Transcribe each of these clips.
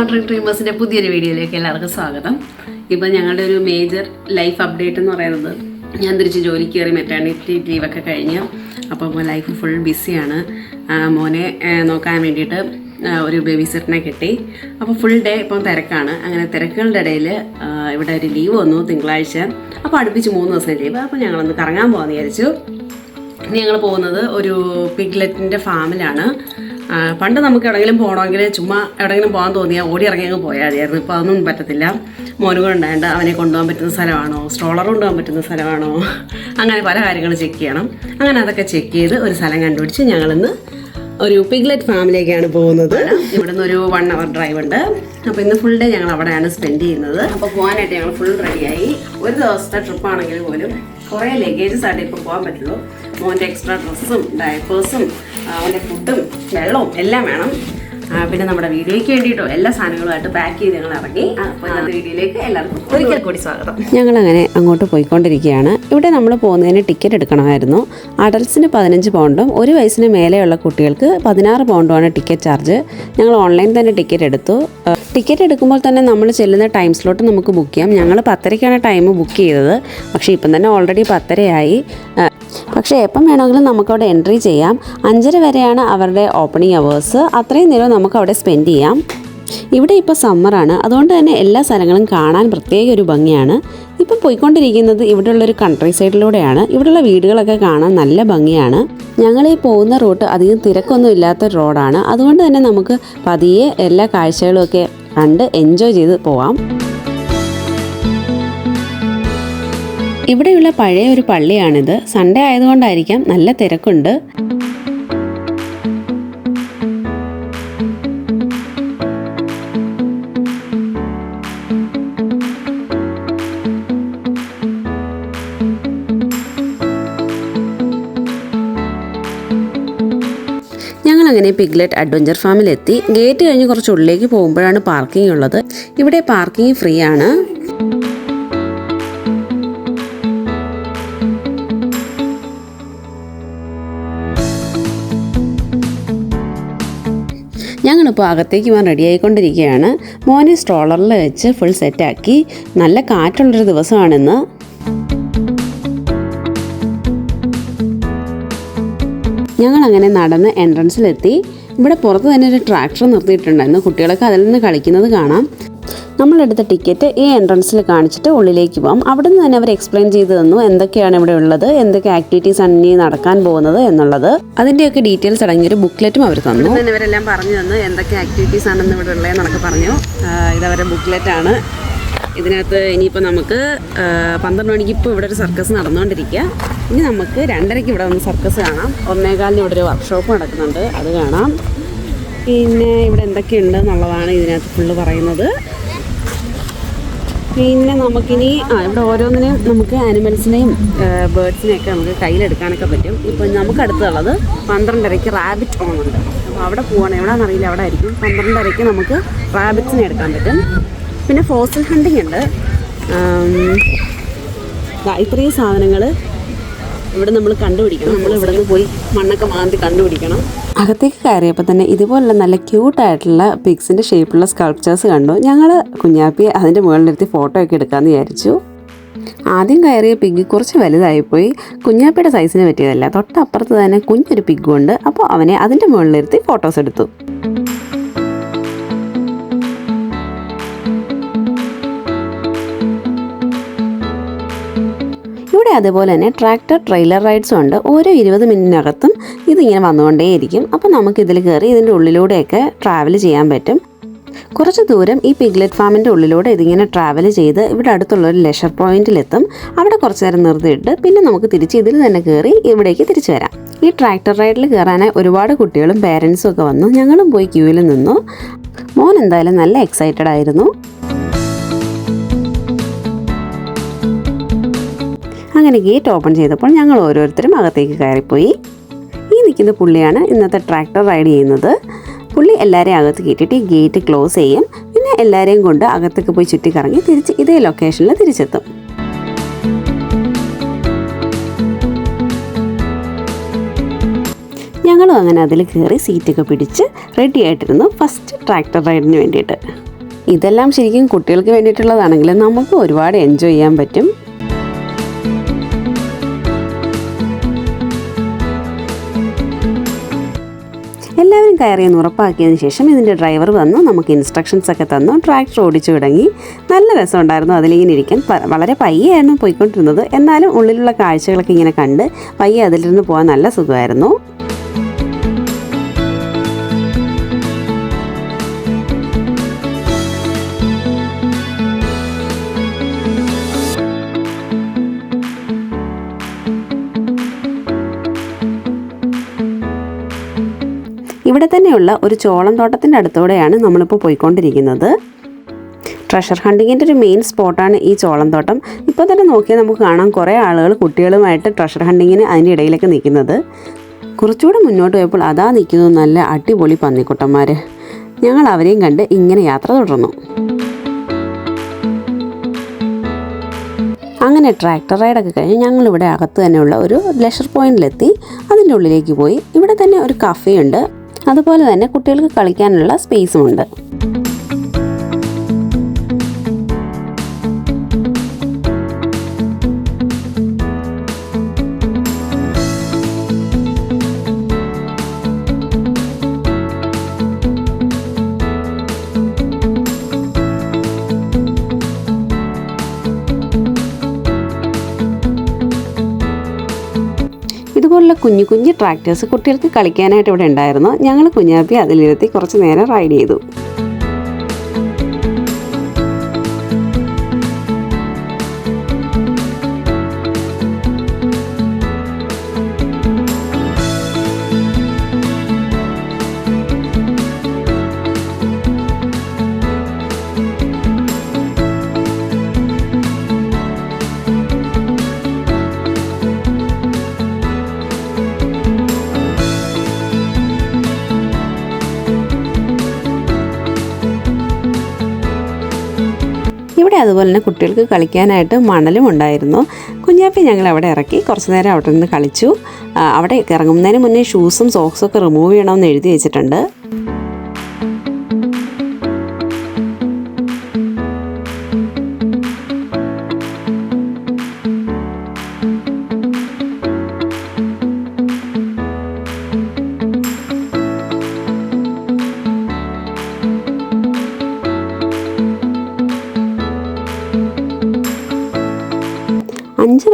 Contract ഡ്രീമേഴ്സിന്റെ പുതിയൊരു വീഡിയോയിലേക്ക് എല്ലാവർക്കും സ്വാഗതം. ഇപ്പോൾ ഞങ്ങളുടെ ഒരു മേജർ ലൈഫ് അപ്ഡേറ്റ് എന്ന് പറയുന്നത് ഞാൻ തിരിച്ച് ജോലിക്ക് കയറി മെറ്റേണിറ്റി ലീവൊക്കെ കഴിഞ്ഞ് അപ്പോൾ ലൈഫ് ഫുൾ ബിസിയാണ് മോനെ നോക്കാൻ വേണ്ടിയിട്ട് ഒരു ബേബി സെറ്റിനെ കിട്ടി. അപ്പോൾ ഫുൾ ഡേ ഇപ്പം തിരക്കാണ്. അങ്ങനെ തിരക്കുകളുടെ ഇടയിൽ ഇവിടെ ഒരു ലീവ് വന്നു തിങ്കളാഴ്ച. അപ്പോൾ അടുപ്പിച്ച് മൂന്ന് ദിവസം ലീവ് അപ്പോൾ ഞങ്ങളൊന്ന് കറങ്ങാൻ പോകാമെന്ന് വിചാരിച്ചു. ഞങ്ങൾ പോകുന്നത് ഒരു പിഗ്ലെറ്റിന്റെ ഫാമിലാണ് പണ്ട് നമുക്ക് എവിടെയെങ്കിലും പോകണമെങ്കിൽ ചുമ്മാ എവിടെയെങ്കിലും പോകാൻ തോന്നിയാൽ ഓടി ഇറങ്ങി അങ്ങ് പോയാൽ മതിയായിരുന്നു. ഇപ്പോൾ അതൊന്നും പറ്റത്തില്ല. മോനുകൾ ഉണ്ടായതുകൊണ്ട് അവനെ കൊണ്ടുപോകാൻ പറ്റുന്ന സ്ഥലമാണോ? സ്ട്രോളർ കൊണ്ടുപോകാൻ പറ്റുന്ന സ്ഥലമാണോ? അങ്ങനെ പല കാര്യങ്ങൾ ചെക്ക് ചെയ്യണം. അങ്ങനെ അതൊക്കെ ചെക്ക് ചെയ്ത് ഒരു സ്ഥലം കണ്ടുപിടിച്ച് ഞങ്ങളിന്ന് ഒരു പിഗ്ലെറ്റ് ഫാമിലേക്കാണ് പോകുന്നത്. ഇവിടെ നിന്ന് ഒരു വൺ അവർ ഡ്രൈവ് ഉണ്ട്. അപ്പോൾ ഇന്ന് ഫുൾ ഡേ ഞങ്ങൾ അവിടെയാണ് സ്പെൻഡ് ചെയ്യുന്നത്. അപ്പോൾ പോകാനായിട്ട് ഞങ്ങൾ ഫുൾ റെഡിയായി ഒരു ദിവസത്തെ ട്രിപ്പ് ആണെങ്കിൽ പോലും കുറേ ലഗേജസ് ആയിട്ട് ഇപ്പോൾ പോകാൻ പറ്റുള്ളൂ. മോന്റെ എക്സ്ട്രാ ഡ്രസ്സും ഡയപ്പേഴ്സും അവന്റെ ഫുഡും വെള്ളവും എല്ലാം വേണം. പിന്നെ നമ്മുടെ വീഡിയോയ്ക്ക് വേണ്ടിയിട്ടോ എല്ലാ സാധനങ്ങളുമായിട്ട് പാക്ക് ചെയ്ത് ഞങ്ങൾ ഇറങ്ങി. അപ്പോൾ ഇന്നത്തെ വീഡിയോയിലേക്ക് എല്ലാവർക്കും ഒരിക്കൽ കൂടി സ്വാഗതം. ഞങ്ങൾ അങ്ങനെ അങ്ങോട്ട് പോയിക്കൊണ്ടിരിക്കുകയാണ്. ഇവിടെ നമ്മൾ പോകുന്നതിന് ടിക്കറ്റ് എടുക്കണമായിരുന്നു. അഡൽസിന് പതിനഞ്ച് പൗണ്ടും ഒരു വയസ്സിന് മേലെയുള്ള കുട്ടികൾക്ക് പതിനാറ് പൗണ്ടുമാണ് ടിക്കറ്റ് ചാർജ് ഞങ്ങൾ ഓൺലൈൻ തന്നെ ടിക്കറ്റ് എടുത്തു. ടിക്കറ്റ് എടുക്കുമ്പോൾ തന്നെ നമ്മൾ ചെല്ലുന്ന ടൈം സ്ലോട്ട് നമുക്ക് ബുക്ക് ചെയ്യാം. ഞങ്ങൾ പത്തരയ്ക്കാണ് ടൈം ബുക്ക് ചെയ്തത്. പക്ഷേ ഇപ്പം തന്നെ ഓൾറെഡി പത്തരയായി. പക്ഷേ എപ്പം വേണമെങ്കിലും നമുക്കവിടെ എൻട്രി ചെയ്യാം. അഞ്ചര വരെയാണ് അവരുടെ ഓപ്പണിംഗ് അവേഴ്സ്. അത്രയും നേരം നമുക്ക് അവിടെ സ്പെൻഡ് ചെയ്യാം. ഇവിടെ ഇപ്പോൾ സമ്മറാണ് അതുകൊണ്ട് തന്നെ എല്ലാ സ്ഥലങ്ങളും കാണാൻ പ്രത്യേക ഒരു ഭംഗിയാണ്. ഇപ്പം പോയിക്കൊണ്ടിരിക്കുന്നത് ഇവിടെയുള്ളൊരു കൺട്രി സൈഡിലൂടെയാണ് ഇവിടെയുള്ള വീടുകളൊക്കെ കാണാൻ നല്ല ഭംഗിയാണ്. ഞങ്ങൾ ഈ പോകുന്ന റൂട്ട് അധികം തിരക്കൊന്നും ഇല്ലാത്ത റോഡാണ്. അതുകൊണ്ട് തന്നെ നമുക്ക് പതിയെ എല്ലാ കാഴ്ചകളും ഒക്കെ കണ്ട് എൻജോയ് ചെയ്ത് പോവാം. ഇവിടെയുള്ള പഴയ ഒരു പള്ളിയാണിത്. സൺഡേ ആയതുകൊണ്ടായിരിക്കാം നല്ല തിരക്കുണ്ട്. അങ്ങനെ പിഗ്ലെറ്റ് അഡ്വഞ്ചർ ഫാമിലെത്തി. ഗേറ്റ് കഴിഞ്ഞ് കുറച്ച് ഉള്ളിലേക്ക് പോകുമ്പോഴാണ് പാർക്കിംഗ് ഉള്ളത്. ഇവിടെ പാർക്കിംഗ് ഫ്രീ ആണ്. ഞങ്ങളിപ്പോൾ അകത്തേക്ക് പോകാൻ റെഡി ആയിക്കൊണ്ടിരിക്കുകയാണ്. മോനെ സ്ട്രോളറിൽ വെച്ച് ഫുൾ സെറ്റാക്കി നല്ല കാറ്റുള്ളൊരു ദിവസമാണിന്ന്. ഞങ്ങൾ അങ്ങനെ നടന്ന് എൻട്രൻസിലെത്തി ഇവിടെ പുറത്ത് തന്നെ ഒരു ട്രാക്ടർ നിർത്തിയിട്ടുണ്ടായിരുന്നു. കുട്ടികളൊക്കെ അതിൽ നിന്ന് കളിക്കുന്നത് കാണാം. നമ്മളെടുത്ത ടിക്കറ്റ് ഈ എൻട്രൻസിൽ കാണിച്ചിട്ട് ഉള്ളിലേക്ക് പോകാം അവിടെ നിന്ന് തന്നെ അവർ എക്സ്പ്ലെയിൻ ചെയ്തു തന്നു എന്തൊക്കെയാണ് ഇവിടെ ഉള്ളത് എന്തൊക്കെ ആക്ടിവിറ്റീസ് ആണ് ഇനി നടക്കാൻ പോകുന്നത് എന്നുള്ളത്. അതിന്റെയൊക്കെ ഡീറ്റെയിൽസ് അടങ്ങിയൊരു ബുക്ക്ലെറ്റും അവർ തന്നു. ഇവരെല്ലാം പറഞ്ഞു തന്നു എന്തൊക്കെ ആക്ടിവിറ്റീസ് ആണെന്ന് ഇവിടെ ഉള്ളതെന്നൊക്കെ പറഞ്ഞു. ഇതവരെ ബുക്ക്ലെറ്റ് ആണ്. ഇതിനകത്ത് ഇനിയിപ്പോൾ നമുക്ക് പന്ത്രണ്ട് മണിക്ക് ഇപ്പോൾ ഇവിടെ ഒരു സർക്കസ് നടന്നുകൊണ്ടിരിക്കുക. ഇനി നമുക്ക് രണ്ടരയ്ക്ക് ഇവിടെ വന്ന് സർക്കസ് കാണാം. ഒന്നേകാലിന് ഇവിടെ ഒരു വർക്ക്ഷോപ്പ് നടക്കുന്നുണ്ട്. അത് കാണാം. പിന്നെ ഇവിടെ എന്തൊക്കെയുണ്ട് എന്നുള്ളതാണ് ഇതിനകത്ത് ഫുള്ള് പറയുന്നത്. പിന്നെ നമുക്കിനി ആ ഇവിടെ ഓരോന്നിനെയും നമുക്ക് ആനിമൽസിനെയും ബേർഡ്സിനെയൊക്കെ നമുക്ക് കയ്യിലെടുക്കാനൊക്കെ പറ്റും. ഇപ്പോൾ നമുക്ക് അടുത്തുള്ളത് പന്ത്രണ്ടരയ്ക്ക് റാബിറ്റ് ഓണുണ്ട് അപ്പോൾ അവിടെ പോകണം എവിടെയാണെന്ന് അറിയില്ല അവിടെ ആയിരിക്കും. പന്ത്രണ്ടരയ്ക്ക് നമുക്ക് റാബിറ്റ്സിനെ എടുക്കാൻ പറ്റും. പിന്നെ ഫോസൽ ഹണ്ടിങ് ഉണ്ട്. ഇത്രയും സാധനങ്ങൾ ഇവിടെ നമ്മൾ കണ്ടുപിടിക്കണം. നമ്മൾ ഇവിടെ നിന്ന് പോയി മണ്ണൊക്കെ മാന്തി കണ്ടുപിടിക്കണം. അകത്തേക്ക് കയറിയപ്പോൾ തന്നെ ഇതുപോലുള്ള നല്ല ക്യൂട്ടായിട്ടുള്ള പിക്സിന്റെ ഷേപ്പുള്ള സ്കൾപ്ചേഴ്സ് കണ്ടു. ഞങ്ങൾ കുഞ്ഞാപ്പി അതിന്റെ മുകളിലിരുത്തി ഫോട്ടോ ഒക്കെ എടുക്കാമെന്ന് വിചാരിച്ചു. ആദ്യം കയറിയ പിഗ് കുറച്ച് വലുതായിപ്പോയി. കുഞ്ഞാപ്പിയുടെ സൈസിന് പറ്റിയതല്ല. തൊട്ടപ്പുറത്ത് തന്നെ കുഞ്ഞൊരു ഉണ്ട്. അപ്പോൾ അവനെ അതിന്റെ മുകളിലിരുത്തി ഫോട്ടോസ് എടുത്തു. ഇവിടെ അതുപോലെ തന്നെ ട്രാക്ടർ ട്രെയിലർ റൈഡ്സും ഉണ്ട്. ഓരോ ഇരുപത് മിനിറ്റിനകത്തും ഇതിങ്ങനെ വന്നുകൊണ്ടേയിരിക്കും. അപ്പോൾ നമുക്ക് ഇതിൽ കയറി ഇതിന്റെ ഉള്ളിലൂടെയൊക്കെ ട്രാവൽ ചെയ്യാൻ പറ്റും. കുറച്ച് ദൂരം ഈ പിഗ്ലെറ്റ് ഫാമിന്റെ ഉള്ളിലൂടെ ഇതിങ്ങനെ ട്രാവൽ ചെയ്ത് ഇവിടെ അടുത്തുള്ള ഒരു ലെഷർ പോയിന്റിലെത്തും അവിടെ കുറച്ച് നേരം നിർത്തിയിട്ട് പിന്നെ നമുക്ക് തിരിച്ച് ഇതിൽ തന്നെ കയറി ഇവിടേക്ക് തിരിച്ചു വരാം. ഈ ട്രാക്ടർ റൈഡിൽ കയറാനായി ഒരുപാട് കുട്ടികളും പേരൻസും ഒക്കെ വന്നു. ഞങ്ങളും പോയി ക്യൂവിൽ നിന്നു. മോൻ എന്തായാലും നല്ല എക്സൈറ്റഡ് ആയിരുന്നു. അങ്ങനെ ഗേറ്റ് ഓപ്പൺ ചെയ്തപ്പോൾ ഞങ്ങൾ ഓരോരുത്തരും അകത്തേക്ക് കയറിപ്പോയി. ഈ നിൽക്കുന്ന പുള്ളിയാണ് ഇന്നത്തെ ട്രാക്ടർ റൈഡ് ചെയ്യുന്നത്. പുള്ളി എല്ലാവരെയും അകത്ത് കയറ്റിയിട്ട് ഈ ഗേറ്റ് ക്ലോസ് ചെയ്യും. പിന്നെ എല്ലാവരെയും കൊണ്ട് അകത്തേക്ക് പോയി ചുറ്റിക്കറങ്ങി തിരിച്ച് ഇതേ ലൊക്കേഷനിൽ തിരിച്ചെത്തും. ഞങ്ങളും അങ്ങനെ അതിൽ കയറി സീറ്റൊക്കെ പിടിച്ച് റെഡി ആയിട്ടിരുന്നു ഫസ്റ്റ് ട്രാക്ടർ റൈഡിന് വേണ്ടിയിട്ട്. ഇതെല്ലാം ശരിക്കും കുട്ടികൾക്ക് വേണ്ടിയിട്ടുള്ളതാണെങ്കിലും നമുക്ക് ഒരുപാട് എൻജോയ് ചെയ്യാൻ പറ്റും. കയറിയെന്ന് ഉറപ്പാക്കിയതിന് ശേഷം ഇതിന്റെ ഡ്രൈവർ വന്നു നമുക്ക് ഇൻസ്ട്രക്ഷൻസ് ഒക്കെ തന്നു ട്രാക്ടർ ഓടിച്ചു തുടങ്ങി. നല്ല രസമുണ്ടായിരുന്നു അതിലിങ്ങനെ ഇരിക്കാൻ. വളരെ പയ്യായിരുന്നു പോയിക്കൊണ്ടിരുന്നത്. എന്നാലും ഉള്ളിലുള്ള കാഴ്ചകളൊക്കെ ഇങ്ങനെ കണ്ട് പയ്യെ അതിലിരുന്ന് പോകാൻ നല്ല സുഖമായിരുന്നു. ഇവിടെ തന്നെയുള്ള ഒരു ചോളം തോട്ടത്തിന്റെ അടുത്തൂടെയാണ് നമ്മളിപ്പോൾ പോയിക്കൊണ്ടിരിക്കുന്നത്. ട്രഷർ ഹണ്ടിങ്ങിന്റെ ഒരു മെയിൻ സ്പോട്ടാണ് ഈ ചോളം തോട്ടം. ഇപ്പോൾ തന്നെ നോക്കിയാൽ നമുക്ക് കാണാം കുറേ ആളുകൾ കുട്ടികളുമായിട്ട് ട്രഷർ ഹണ്ടിങ്ങിന് അതിന്റെ ഇടയിലേക്ക് നിൽക്കുന്നത്. കുറച്ചുകൂടെ മുന്നോട്ട് പോയപ്പോൾ അതാ നിൽക്കുന്നു നല്ല അടിപൊളി പന്നിക്കുട്ടന്മാർ ഞങ്ങൾ അവരെയും കണ്ട് ഇങ്ങനെ യാത്ര തുടർന്നു. അങ്ങനെ ട്രാക്ടർ റൈഡൊക്കെ കഴിഞ്ഞ് ഞങ്ങളിവിടെ അകത്ത് തന്നെയുള്ള ഒരു ലെഷർ പോയിന്റിലെത്തി അതിന്റെ ഉള്ളിലേക്ക് പോയി. ഇവിടെ തന്നെ ഒരു കഫേ ഉണ്ട്. അതുപോലെ തന്നെ കുട്ടികൾക്ക് കളിക്കാനുള്ള സ്പേസും കുഞ്ഞു കുഞ്ഞു ട്രാക്ടേഴ്സ് കുട്ടികൾക്ക് കളിക്കാനായിട്ട് ഇവിടെ ഉണ്ടായിരുന്നു. ഞങ്ങൾ കുഞ്ഞാപ്പി അതിലിരുത്തി കുറച്ച് നേരം റൈഡ് ചെയ്തു. അതുപോലെ തന്നെ കുട്ടികൾക്ക് കളിക്കാനായിട്ട് മണലും ഉണ്ടായിരുന്നു. കുഞ്ഞാപ്പി ഞങ്ങൾ അവിടെ ഇറക്കി. കുറച്ച് നേരം അവിടെ നിന്ന് കളിച്ചു. അവിടെ ഇറങ്ങുന്നതിന് മുന്നേ ഷൂസും സോക്സും ഒക്കെ റിമൂവ് ചെയ്യണമെന്ന് എഴുതി വെച്ചിട്ടുണ്ട്.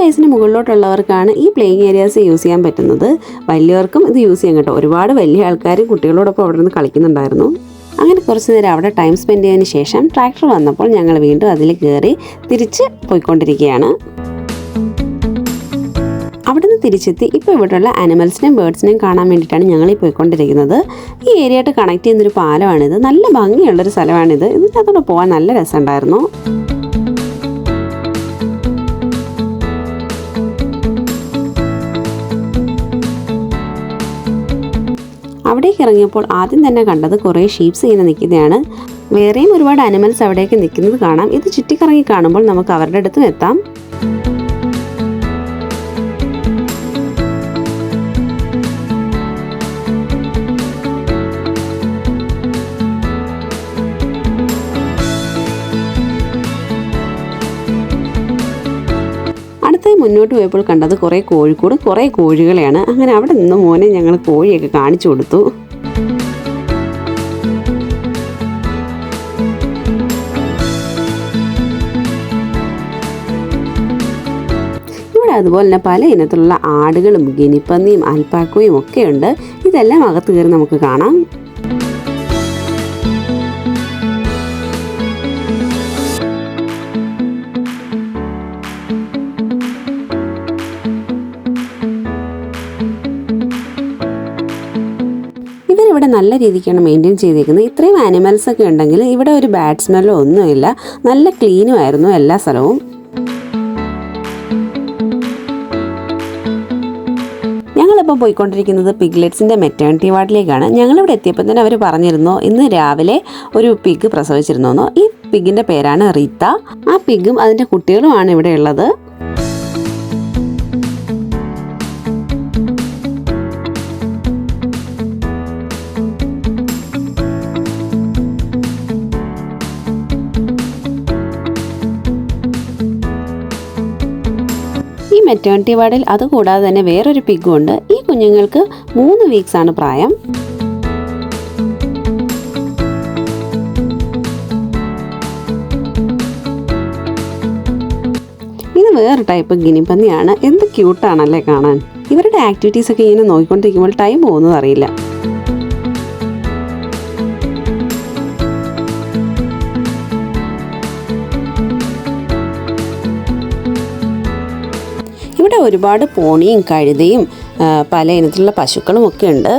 വയസ്സിന് മുകളിലോട്ടുള്ളവർക്കാണ് ഈ പ്ലേയിങ് ഏരിയാസ് യൂസ് ചെയ്യാൻ പറ്റുന്നത്. വലിയവർക്കും ഇത് യൂസ് ചെയ്യാൻ കേട്ടോ. ഒരുപാട് വലിയ ആൾക്കാർ കുട്ടികളോടൊപ്പം അവിടെ നിന്ന് കളിക്കുന്നുണ്ടായിരുന്നു. അങ്ങനെ കുറച്ച് നേരം അവിടെ ടൈം സ്പെൻഡ് ചെയ്തതിന് ശേഷം ട്രാക്ടർ വന്നപ്പോൾ ഞങ്ങൾ വീണ്ടും അതിൽ കയറി തിരിച്ച് പോയിക്കൊണ്ടിരിക്കുകയാണ്. അവിടുന്ന് തിരിച്ചെത്തി ഇപ്പോൾ ഇവിടെയുള്ള ആനിമൽസിനെയും ബേർഡ്സിനെയും കാണാൻ വേണ്ടിയിട്ടാണ് ഞങ്ങൾ ഈ പോയിക്കൊണ്ടിരിക്കുന്നത്. ഈ ഏരിയയായിട്ട് കണക്ട് ചെയ്യുന്നൊരു പാലമാണിത്. നല്ല ഭംഗിയുള്ളൊരു സ്ഥലമാണിത്. ഇതിനകത്തോടെ പോകാൻ നല്ല രസമുണ്ടായിരുന്നു. അവിടേക്ക് ഇറങ്ങിയപ്പോൾ ആദ്യം തന്നെ കണ്ടത് കുറേ ഷീപ്സ് ഇങ്ങനെ നിൽക്കുന്നതാണ് വേറെയും ഒരുപാട് അനിമൽസ് അവിടേക്ക് നിൽക്കുന്നത് കാണാം. ഇത് ചുറ്റിക്കറങ്ങി കാണുമ്പോൾ നമുക്ക് അവരുടെ അടുത്തും എത്താം. മുന്നോട്ട് പോയപ്പോൾ കണ്ടത് കുറേ കോഴിക്കോട് കുറേ കോഴികളെയാണ്. അങ്ങനെ അവിടെ നിന്ന് മോനെ ഞങ്ങൾ കോഴിയൊക്കെ കാണിച്ചു കൊടുത്തു. അതുപോലെ തന്നെ പല ഇനത്തിലുള്ള ആടുകളും ഗിനിപ്പന്നിയും അൽപ്പാക്കയും ഒക്കെയുണ്ട് ഇതെല്ലാം അകത്ത് കയറി നമുക്ക് കാണാം. ഇവിടെ നല്ല രീതിക്കാണ് മെയിന്റെയിൻ ചെയ്തിരിക്കുന്നത് ഇത്രയും ആനിമൽസ് ഒക്കെ ഉണ്ടെങ്കിൽ ഇവിടെ ഒരു ബാഡ് സ്മെല്ലോ ഒന്നുമില്ല. നല്ല ക്ലീനും ആയിരുന്നു എല്ലാ സ്ഥലവും. നമ്മളിപ്പോൾ പോയിക്കൊണ്ടിരിക്കുന്നത് പിഗ്ലെറ്റ്സിന്റെ മെറ്റേണിറ്റി വാർഡിലേക്കാണ്. ഞങ്ങളിവിടെ എത്തിയപ്പോൾ തന്നെ അവർ പറഞ്ഞിരുന്നു ഇന്ന് രാവിലെ ഒരു പിഗ് പ്രസവിച്ചിരുന്നു ഈ പിഗിന്റെ പേരാണ് റീത്ത. ആ പിഗും അതിന്റെ കുട്ടികളുമാണ് ഇവിടെ ഉള്ളത്. മെറ്റേണിറ്റി വാർഡിൽ അതുകൂടാതെ തന്നെ വേറൊരു പിഗും ഉണ്ട്. കുഞ്ഞുങ്ങൾക്ക് മൂന്ന് വീക്സ് ആണ് പ്രായം. ഇത് വേറെ ടൈപ്പ് ഗിനിപ്പന്നിയാണ് എന്ത് ക്യൂട്ടാണല്ലേ കാണാൻ. ഇവരുടെ ആക്ടിവിറ്റീസ് ഒക്കെ ഇങ്ങനെ നോക്കിക്കൊണ്ടിരിക്കുമ്പോൾ ടൈം പോകുന്നത് അറിയില്ല. ഒരുപാട് പോണിയും കഴുതയും പല ഇനത്തിലുള്ള പശുക്കളും ഒക്കെ ഉണ്ട്.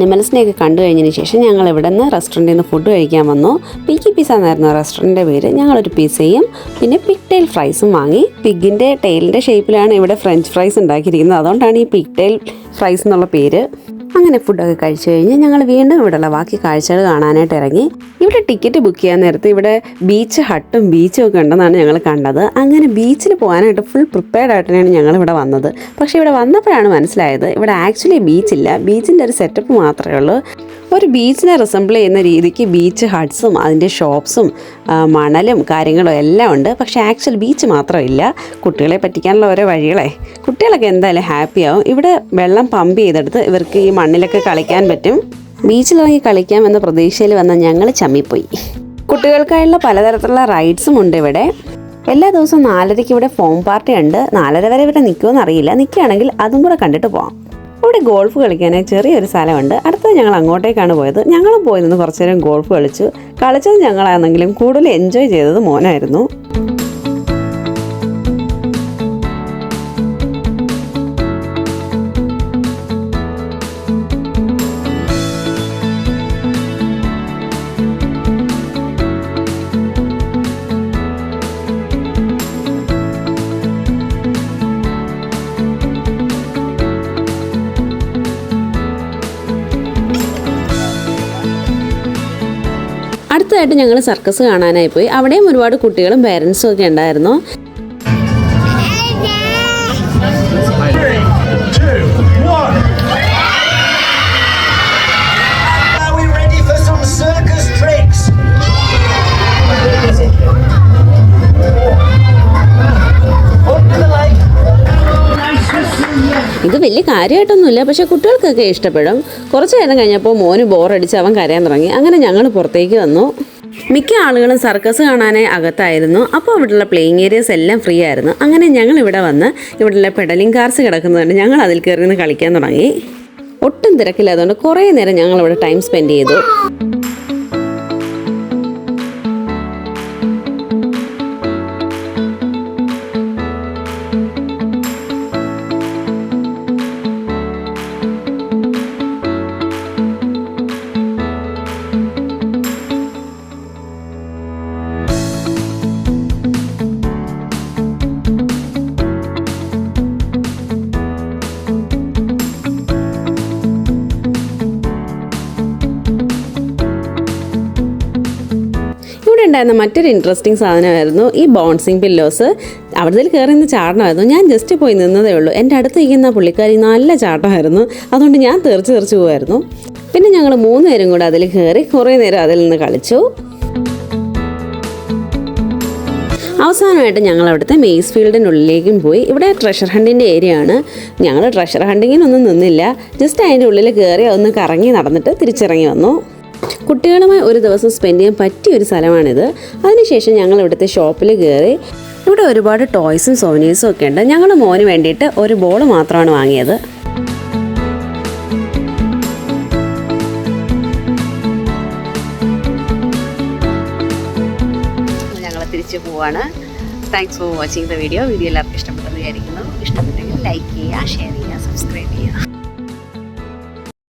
അനിമൽസിനെയൊക്കെ കണ്ടു കഴിഞ്ഞതിന് ശേഷം ഞങ്ങൾ ഇവിടെ നിന്ന് റെസ്റ്റോറന്റിൽ നിന്ന് ഫുഡ് കഴിക്കാൻ വന്നു. പിക്കി പിസ എന്നായിരുന്നു റെസ്റ്റോറന്റിന്റെ പേര് ഞങ്ങളൊരു പിസയും പിന്നെ പിക് ടെയിൽ ഫ്രൈസും വാങ്ങി. പിഗിന്റെ ടെയിലിന്റെ ഷേപ്പിലാണ് ഇവിടെ ഫ്രഞ്ച് ഫ്രൈസ് ഉണ്ടാക്കിയിരിക്കുന്നത്. അതുകൊണ്ടാണ് ഈ പിക് ടെയിൽ ഫ്രൈസ് എന്നുള്ള പേര്. അങ്ങനെ ഫുഡൊക്കെ കഴിച്ചു കഴിഞ്ഞ് ഞങ്ങൾ വീണ്ടും ഇവിടെയുള്ള ബാക്കി കാഴ്ചകൾ കാണാനായിട്ട് ഇറങ്ങി. ഇവിടെ ടിക്കറ്റ് ബുക്ക് ചെയ്യാൻ നേരത്ത് ഇവിടെ ബീച്ച് ഹട്ടും ബീച്ചും ഒക്കെ ഉണ്ടെന്നാണ് ഞങ്ങൾ കണ്ടത്. അങ്ങനെ ബീച്ചിൽ പോകാനായിട്ട് ഫുൾ പ്രിപ്പയർഡ് ആയിട്ടാണ് ഞങ്ങൾ ഇവിടെ വന്നത്. പക്ഷേ ഇവിടെ വന്നപ്പോഴാണ് മനസ്സിലായത് ഇവിടെ ആക്ച്വലി ബീച്ചില്ല ബീച്ചിന്റെ ഒരു സെറ്റപ്പ് മാത്രമേ ഉള്ളൂ. ഒരു ബീച്ചിനെ റിസംബിൾ ചെയ്യുന്ന രീതിക്ക് ബീച്ച് ഹട്ട്സും അതിന്റെ ഷോപ്സും മണലും കാര്യങ്ങളും എല്ലാം ഉണ്ട്. പക്ഷേ ആക്ച്വൽ ബീച്ച് മാത്രമില്ല. കുട്ടികളെ പറ്റിക്കാനുള്ള ഓരോ വഴികളെ. കുട്ടികളൊക്കെ എന്തായാലും ഹാപ്പിയാവും ഇവിടെ വെള്ളം പമ്പ് ചെയ്തെടുത്ത് ഇവർക്ക് ഈ മണ്ണിലൊക്കെ കളിക്കാൻ പറ്റും. ബീച്ചിലിറങ്ങി കളിക്കാം എന്ന പ്രതീക്ഷയിൽ വന്ന ഞങ്ങൾ ചമ്മിപ്പോയി. കുട്ടികൾക്കായുള്ള പലതരത്തിലുള്ള റൈഡ്സും ഉണ്ട് ഇവിടെ. എല്ലാ ദിവസവും നാലരയ്ക്ക് ഇവിടെ ഫോം പാർട്ടി ഉണ്ട്. നാലര വരെ ഇവിടെ നിൽക്കുമെന്ന് അറിയില്ല. നിൽക്കുകയാണെങ്കിൽ അതും കൂടെ കണ്ടിട്ട് പോവാം. ഇവിടെ ഗോൾഫ് കളിക്കാനായി ചെറിയൊരു സ്ഥലമുണ്ട്. അടുത്തത് ഞങ്ങൾ അങ്ങോട്ടേക്കാണ് പോയത്. ഞങ്ങളും പോയി നിന്ന് കുറച്ചു നേരം ഗോൾഫ് കളിച്ചു. കളിച്ചത് ഞങ്ങളാണെങ്കിലും കൂടുതൽ എൻജോയ് ചെയ്തത് മോനായിരുന്നു. അടുത്തതായിട്ട് ഞങ്ങൾ സർക്കസ് കാണാനായി പോയി. അവിടെയും ഒരുപാട് കുട്ടികളും പേരൻസും ഒക്കെ ഉണ്ടായിരുന്നു. ഇത് വലിയ കാര്യമായിട്ടൊന്നുമില്ല പക്ഷെ കുട്ടികൾക്കൊക്കെ ഇഷ്ടപ്പെടും. കുറച്ച് നേരം കഴിഞ്ഞപ്പോൾ മോന് ബോറടിച്ച് അവൻ കരയാൻ തുടങ്ങി. അങ്ങനെ ഞങ്ങൾ പുറത്തേക്ക് വന്നു. മിക്ക ആളുകളും സർക്കസ് കാണാനായി അകത്തായിരുന്നു. അപ്പോൾ ഇവിടെയുള്ള പ്ലേയിങ് ഏരിയസ് എല്ലാം ഫ്രീ ആയിരുന്നു. അങ്ങനെ ഞങ്ങൾ ഇവിടെ വന്ന് ഇവിടെയുള്ള പെഡലിംഗ് കാർസ് കിടക്കുന്നതുകൊണ്ട് ഞങ്ങൾ അതിൽ കയറി നിന്ന് കളിക്കാൻ തുടങ്ങി. ഒട്ടും തിരക്കില്ലാത്തതുകൊണ്ട് കുറേ നേരം ഞങ്ങൾ ഇവിടെ ടൈം സ്പെൻഡ് ചെയ്തു. ഉണ്ടായിരുന്ന മറ്റൊരു ഇൻട്രസ്റ്റിംഗ് സാധനമായിരുന്നു ഈ ബോൺസിങ് പില്ലോസ് അവിടുത്തെ കയറി നിന്ന് ചാടണമായിരുന്നു. ഞാൻ ജസ്റ്റ് പോയി നിന്നതേ ഉള്ളൂ. എന്റെ അടുത്ത് ഇരിക്കുന്ന പുള്ളിക്കാരി നല്ല ചാട്ടമായിരുന്നു. അതുകൊണ്ട് ഞാൻ തെറിച്ച് തെറിച്ച് പോകുമായിരുന്നു പിന്നെ ഞങ്ങൾ മൂന്ന് പേരും കൂടെ അതിൽ കയറി കുറേ നേരം അതിൽ നിന്ന് കളിച്ചു. അവസാനമായിട്ട് ഞങ്ങൾ അവിടുത്തെ മെയ്സ് ഫീൽഡിനുള്ളിലേക്കും പോയി. ഇവിടെ ട്രഷർ ഹണ്ടിന്റെ ഏരിയ ആണ്. ഞങ്ങൾ ട്രഷർ ഹണ്ടിങ്ങിനൊന്നും നിന്നില്ല. ജസ്റ്റ് അതിന്റെ ഉള്ളിൽ കയറി ഒന്ന് കറങ്ങി നടന്നിട്ട് തിരിച്ചിറങ്ങി വന്നു. കുട്ടികളുമായി ഒരു ദിവസം സ്പെൻഡ് ചെയ്യാൻ പറ്റിയ ഒരു സ്ഥലമാണിത്. അതിനുശേഷം ഞങ്ങൾ ഇവിടുത്തെ ഷോപ്പിൽ കയറി ഇവിടെ ഒരുപാട് ടോയ്സും സോവനീസും ഒക്കെ ഉണ്ട്. ഞങ്ങൾ മോന് വേണ്ടിയിട്ട് ഒരു ബോൾ മാത്രമാണ് വാങ്ങിയത്. ഞങ്ങൾ തിരിച്ചു പോവാണ്. Thanks for watching the video video എല്ലാവർക്കും ഇഷ്ടപ്പെട്ടെന്ന് വിചാരിക്കുന്നു. ഇഷ്ടപ്പെട്ടെങ്കിൽ ലൈക്ക് ചെയ്യുക ഷെയർ ചെയ്യുക സബ്സ്ക്രൈബ്